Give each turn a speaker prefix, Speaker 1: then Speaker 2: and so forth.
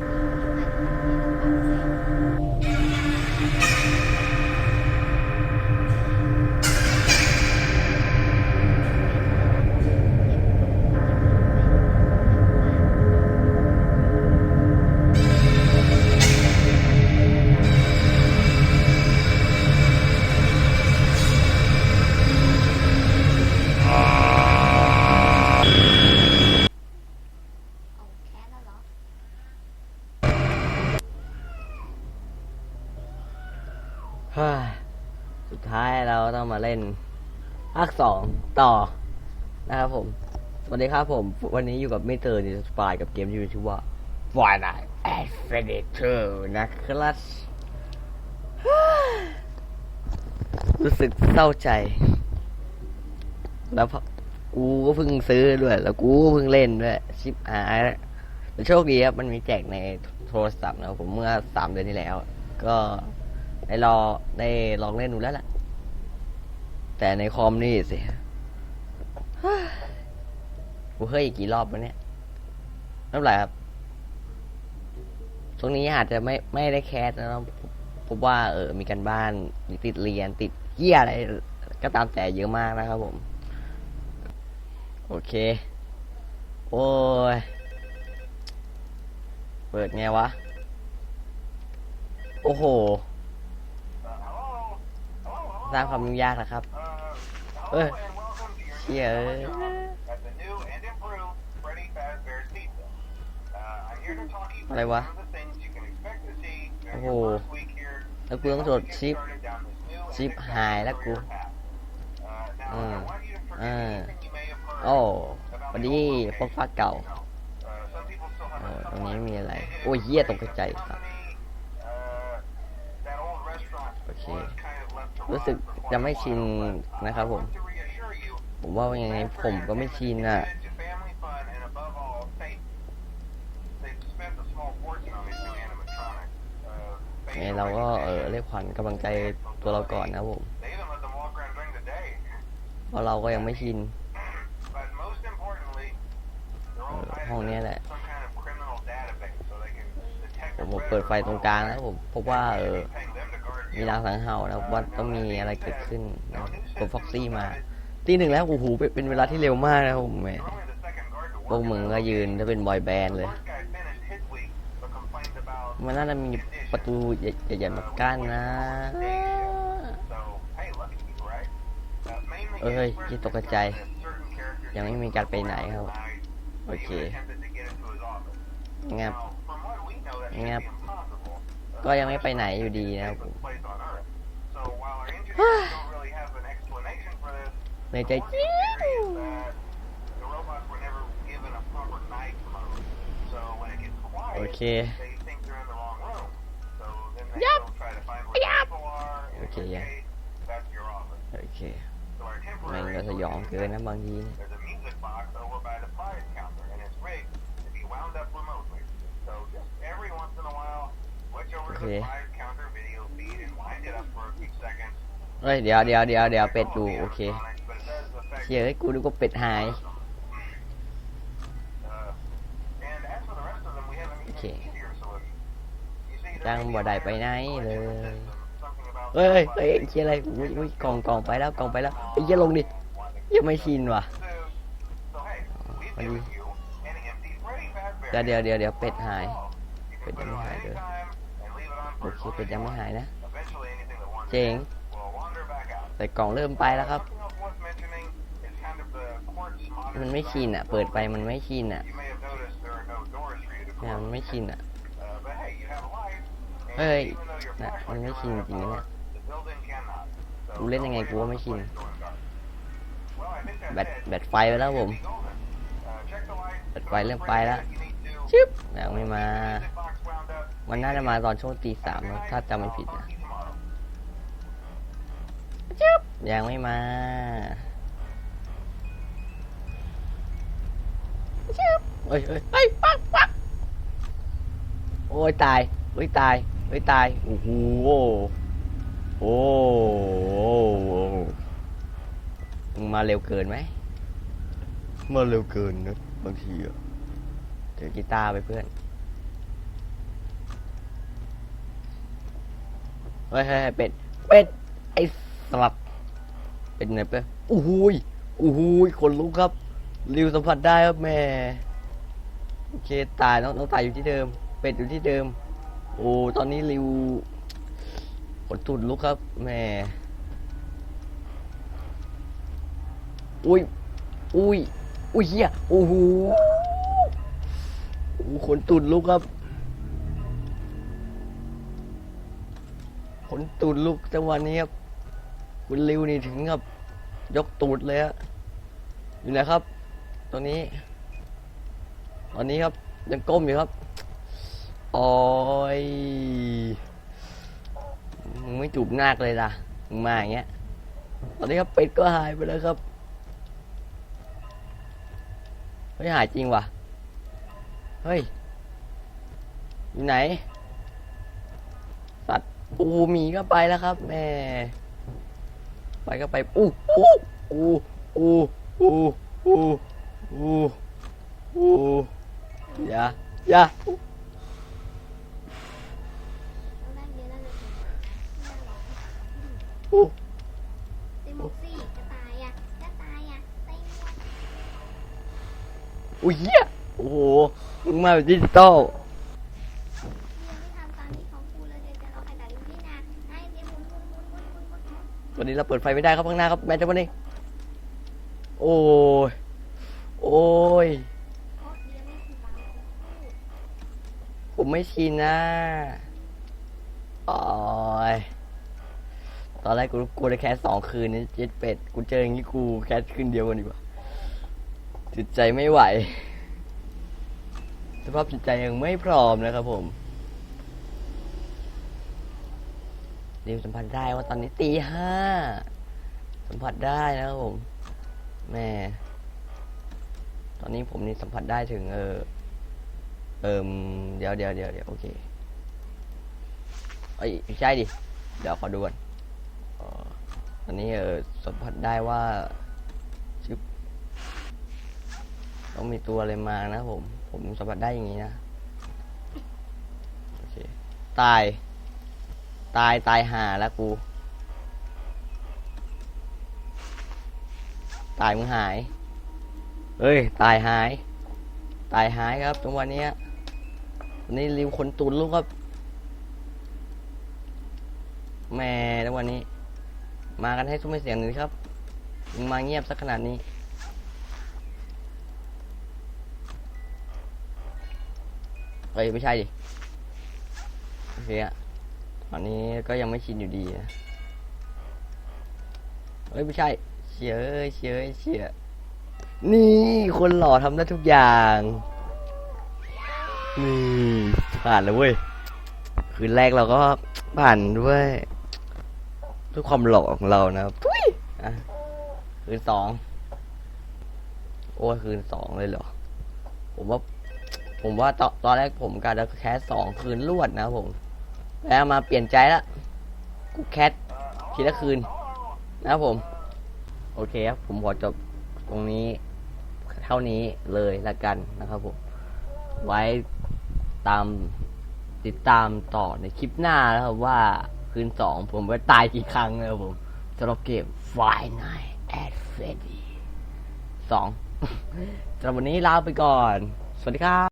Speaker 1: Thank you. สุดท้ายเราต้องมาเล่นภาคสองต่อนะครับผม สวัสดีครับผม วันนี้อยู่กับไม่เตอร์ดิสปายกับเกมที่มีชื่อว่า Final Adventure นะครับรู้สึกเศร้าใจ แล้วกูก็เพิ่งซื้อด้วย แล้วกูก็เพิ่งเล่นด้วย ชิปหายแล้วแต่โชคดีครับ มันมีแจกในโทรศัพท์นะครับผมเมื่อสามเดือนที่แล้ว ก็ ได้รอได้ลองเล่นดูแล้วล่ะ แต่ในคอมนี่สิกูเฮ้ยอีกกี่รอบวะเนี่ยไม่เป็นไรครับช่วงนี้อาจจะไม่ไม่ได้แคสนะครับผมว่า เออ มีกันบ้านติดเรียนติดเหี้ยอะไร ก็ตามแต่เยอะมากนะครับผม โอเค โอ้ย เปิดไงวะ โอ้โห สร้างความยุ่งยากนะครับ เอ้ยเชี่ยเอ้ยอะไรวะ โอ้โห แล้วกูต้องโดดชิป ชิปหายแล้วกูอืมอ่าโอ้วันนี้พวกฟ้าเก่าตรงนี้มีอะไร โอ้ยเหี้ยตกใจครับ โอเค รู้สึกจะไม่ชินนะครับผม ผมว่ายังไงผมก็ไม่ชินอะไงเราก็เออเรียกขวัญกำลังใจตัวเราก่อนนะผมเพราะเราก็ยังไม่ชินห้องนี้แหละผมเปิดไฟตรงกลางนะผมพบว่าเออ มีรางสังเห่านะครับว่าต้องมีอะไรเกิดขึ้นนะกดฟ็อกซี่มาตีหนึ่งแล้วโอ้โหเป็นเวลาที่เร็วมากนะผมแหมพวกมึงก็ยืนถ้าเป็นบอยแบนด์เลย มันน่าจะมีประตูใหญ่ๆมากั้นนะเอ้ยที่ตกใจ ยังไม่มีการไปไหนครับ โอเคงับงับ ก็ยังไม่ไปไหนอยู่ดีนะครับผมในใจจิ๊วโอเคยับยับโอเคยังโอเคแม่งก็สยองเกินนะบางทีเนี่ย
Speaker 2: โอเค
Speaker 1: เฮ้ยเดี๋ยวเดี๋ยวเดี๋ยวเดี๋ยวเป็ดดูโอเคเฮ้ยกูดูก็เป็ดหาย
Speaker 2: โอเค
Speaker 1: จ้า
Speaker 2: ง
Speaker 1: บ่ได้ไปไหนเลยเฮ้ยเฮ้ยเชี่ยอะไรอุ้ยอุ้ยกองกองไปแล้วกองไปแล้วไอ้เหี้ยลงดิยังไม่ชินว่ะเดี๋ยวเดี๋ยวเดี๋ยวเป็ดหายเป็ดยั
Speaker 2: งไม่หายเลย
Speaker 1: โอ
Speaker 2: for
Speaker 1: เค
Speaker 2: as long
Speaker 1: เป็ด
Speaker 2: as
Speaker 1: ยั
Speaker 2: you
Speaker 1: งไม่
Speaker 2: want.
Speaker 1: หายนะ
Speaker 2: Eventually, anything that wanders
Speaker 1: เจ๋ง
Speaker 2: in will wander back out.
Speaker 1: แต่กล่องเริ่มไปแล้วครับ
Speaker 2: Something else worth mentioning is kind of the quartz modern
Speaker 1: มันไม่ชิน
Speaker 2: design
Speaker 1: อะ
Speaker 2: of the
Speaker 1: เปิดไป
Speaker 2: building.
Speaker 1: มันไม่ชินอะ
Speaker 2: You may have noticed there are no doors for you to
Speaker 1: เนี่ย
Speaker 2: close.
Speaker 1: มันไม่ชินอะ
Speaker 2: Uh, but hey, you have a light, and
Speaker 1: เฮ้ย
Speaker 2: even though your
Speaker 1: น่ะ
Speaker 2: flashlight
Speaker 1: มันไม่
Speaker 2: can
Speaker 1: ชิน
Speaker 2: run
Speaker 1: จริงๆ
Speaker 2: out of
Speaker 1: เนี่ย
Speaker 2: power, the building cannot. So
Speaker 1: กูเล่นยังไง
Speaker 2: don't
Speaker 1: กู
Speaker 2: worry
Speaker 1: ว่าไม่
Speaker 2: about
Speaker 1: ชิน
Speaker 2: the place going dark. Well, I think that's
Speaker 1: แบต
Speaker 2: it.
Speaker 1: แบตไฟไปแล้วผม
Speaker 2: Be golden. Uh, check the light,
Speaker 1: แบต
Speaker 2: put
Speaker 1: ไฟ
Speaker 2: on the
Speaker 1: เริ่ม
Speaker 2: spray
Speaker 1: ไปแล้ว
Speaker 2: that you need to.
Speaker 1: ชึบยังไม่มา มันน่าจะมาตอนช่วงตีสามนะถ้าจำไม่ผิด
Speaker 2: I'll
Speaker 1: นะ
Speaker 2: talk to you tomorrow.
Speaker 1: ยังไม่มาชึบเฮ้ยเฮ้ยเฮ้ยปักปักโอ้ยตายเฮ้ยตายเฮ้ยตายโอ้โหโอ้โหมึงมาเร็วเกินไหมมาเร็วเกินนะบางทีอะถือกีตาร์ไปเพื่อน เฮ้ยเป็ด เป็ด ไอ้สลับ เป็นไงเป้โอ้โหยโอ้โหยคนลุกครับ ริวสัมผัสได้ครับแม่โอเคตายน้องน้องตายอยู่ที่เดิม เป็ดอยู่ที่เดิม โอ้ตอนนี้ริวขนตุดลุกครับแม่อุ้ยอุ้ยอุ้ยเฮียโอ้หโอ้โหขนตุดลุกครับ ขนตูดลุกจังหวะนี้ครับคุณริวนี่ถึงกับยกตูดเลยฮะอยู่ไหนครับตอนนี้ ตอนนี้ครับยังก้มอยู่ครับโอ้ยมึงไม่จูบหน้ากันเลยล่ะมึงมาอย่างเงี้ย ตอนนี้ครับเป็ดก็หายไปแล้วครับเฮ้ยหายจริงว่ะ เฮ้ย อยู่ไหน สัตว์ปูหมีก็ไปแล้วครับแม่ไปก็ไปอู้อู้อู้อู้อู้อู้อู้อู้อย่าอย่า
Speaker 3: ต้องได้เยอะแล้วเลยน่ารัก
Speaker 1: อู้
Speaker 3: เต็มมุกซี่จะตายอะจะตายอะเต็มหมด
Speaker 1: อุ้ยเหี้ยโอ้โหมึงมาแบบดิจิตอล
Speaker 3: วันนี้เรา
Speaker 1: เปิดไฟไม่ได้ครับข้างหน้าครับแม่เจ้าวันนี้ โอ้ย โอ้ย ผมไม่ชินนะโอ้ยตอนแรกกูกูได้แค่สองคืนนี่เจ็ดเป็ด กูเจออย่างนี้กูแค่คืนเดียวกันดีกว่าจิตใจไม่ไหว สภาพจิตใจยังไม่พร้อมนะครับผม ดิวสัมผัสได้ว่าตอนนี้ตีห้าสัมผัสได้นะครับผมแม่ตอนนี้ผมนี่สัมผัสได้ถึง เออเอิมเดี๋ยวเดี๋ยวเดี๋ยวเดี๋ยวโอเคเอ้ยไม่ใช่ดิ เดี๋ยวขอดูก่อนตอนนี้เออสัมผัสได้ว่าชึบต้องมีตัวอะไรมานะผม ผมสัมผัสได้อย่างนี้นะ โอเค ตาย ตายตายห่าแล้วกู ตายมึงหายเฮ้ย ตายหาย ตายหายครับตรงวันนี้วันนี้ริวคนตุนลูกครับแม่แล้ววันนี้ มากันให้ซุ้มเสียงหน่อยสิครับมึงมาเงียบสักขนาดนี้เอ้ยไม่ใช่ดิโอเคอะ อันนี้ก็ยังไม่ชินอยู่ดีนะเอ้ยไม่ใช่เชียเอ้ยเชียเอ้ยเชียนี่คนหล่อทำได้ทุกอย่างนี่ผ่านแล้วเว้ยคืนแรกเราก็ผ่านด้วยด้วยความหล่อของเรานะครับทุยอะคืนสองโอ้ยคืนสองเลยเหรอ ผมว่า ผมว่าตอนตอนแรกผมกะจะแคสสองคืนรวดนะผม แล้วมาเปลี่ยนใจละกูแคสทีละคืน นะครับผม โอเคครับ ผมขอจบตรงนี้ เท่านี้เลยละกันนะครับผม ไว้ตามติดตามต่อในคลิปหน้านะครับว่าคืนสองผมไปตายกี่ครั้งนะครับผมสำหรับเกม Five Nights at Freddy สองสำหรับวันนี้ลาไปก่อน สวัสดีครับ